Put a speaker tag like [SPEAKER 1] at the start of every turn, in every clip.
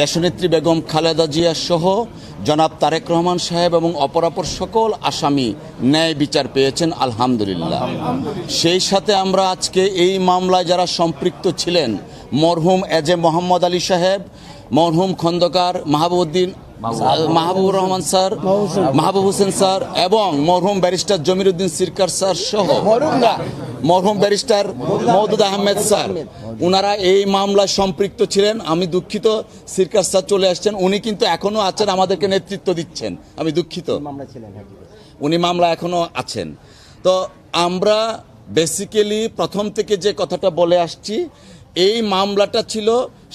[SPEAKER 1] দেশনেত্রী বেগম খালেদা জিয়া সহ জনাব তারেক রহমান সাহেব এবং অপরাপর সকল আসামি ন্যায় বিচার পেয়েছেন আলহামদুলিল্লাহ। সেই সাথে আমরা আজকে এই মামলায় যারা সম্পৃক্ত ছিলেন মরহুম এজ এ মোহাম্মদ আলী সাহেব মরহুম খন্দকার মাহবুদ্দিন মাহবুবুর রহমান স্যার মাহবুব হোসেন। স্যার এবং মরহুম ব্যারিস্টার জমিরুদ্দিন সিরকার স্যার সহ মরহুম ব্যারিস্টার মওদুদ আহমেদ স্যার। উনারা এই মামলায় সম্পৃক্ত ছিলেন। আমি দুঃখিত সিরকার স্যার চলে আসছেন। উনি কিন্তু এখনও আছেন আমাদেরকে নেতৃত্ব দিচ্ছেন। আমি দুঃখিত।
[SPEAKER 2] হ্যাঁ,
[SPEAKER 1] উনি মামলা এখনও আছেন। তো আমরা বেসিক্যালি প্রথম থেকে যে কথাটা বলে আসছি এই মামলাটা ছিল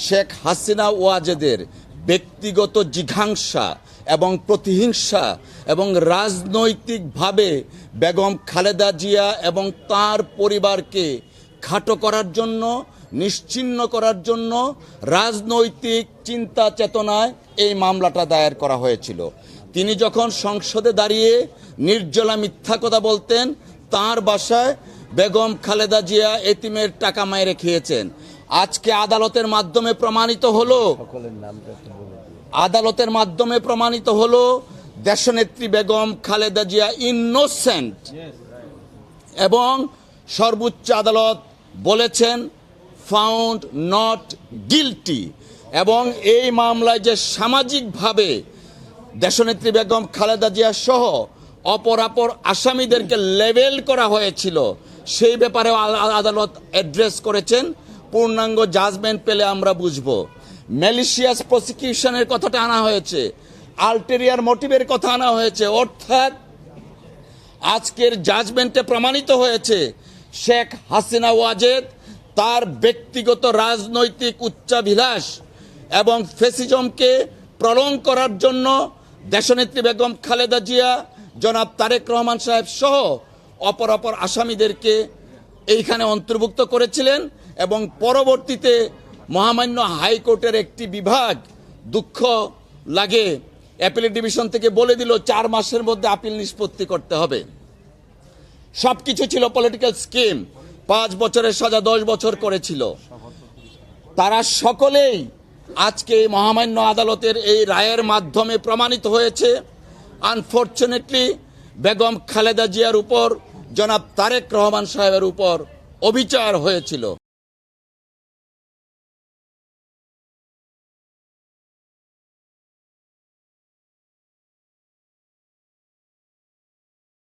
[SPEAKER 1] শেখ হাসিনা ওয়াজেদের ব্যক্তিগত জিঘাংসা এবং প্রতিহিংসা এবং রাজনৈতিকভাবে বেগম খালেদা জিয়া এবং তার পরিবারকে খাটো করার জন্য নিশ্চিহ্ন করার জন্য রাজনৈতিক চিন্তা চেতনায় এই মামলাটা দায়ের করা হয়েছিল। তিনি যখন সংসদে দাঁড়িয়ে নির্জলা মিথ্যা কথা বলতেন, তার বাসায় বেগম খালেদা জিয়া এতিমের টাকা মায়েরে খেয়েছেন। আজকে আদালতের মাধ্যমে প্রমাণিত হলো আদালতের মাধ্যমে প্রমাণিত হলো দেশনেত্রী বেগম খালেদা জিয়া ইনোসেন্ট এবং সর্বোচ্চ আদালত বলেছেন ফাউন্ড নট গিলটি এবং এই মামলায় যে সামাজিকভাবে দেশনেত্রী বেগম খালেদা জিয়া সহ অপরাপর আসামিদেরকে লেভেল করা হয়েছিল সেই ব্যাপারেও আদালত অ্যাড্রেস করেছেন। পূর্ণাঙ্গ জাজমেন্ট পেলে আমরা বুঝব। ম্যালিশিয়াস প্রসিকিউশনের কথাটা আনা হয়েছে। আলটেরিয়ার মোটিভের কথা আনা হয়েছে। অর্থাৎ আজকের জাজমেন্টে প্রমাণিত হয়েছে, শেখ হাসিনা ওয়াজেদ তার ব্যক্তিগত রাজনৈতিক উচ্চাভিলাষ এবং ফেসিজমকে প্রলং করার জন্য দেশনেত্রী বেগম খালেদা জিয়া, জনাব তারেক রহমান সাহেব সহ অপর অপর আসামিদেরকে এইখানে অন্তর্ভুক্ত করেছিলেন এবং পরবর্তীতে মহামান্য হাইকোর্টের একটি বিভাগ দুঃখ লাগে, অ্যাপিলেট ডিভিশন থেকে বলে দিল, চার মাসের মধ্যে আপিল নিষ্পত্তি করতে হবে। সব কিছু ছিল পলিটিক্যাল স্কিম। পাঁচ বছরের সাজা দশ বছর করেছিল। তারা সকলেই আজকে মহামান্য আদালতের এই রায়ের মাধ্যমে প্রমাণিত হয়েছে। আনফর্চুনেটলি বেগম খালেদা জিয়ার উপর জনাব তারেক রহমান সাহেবের উপর অবিচার হয়েছিল।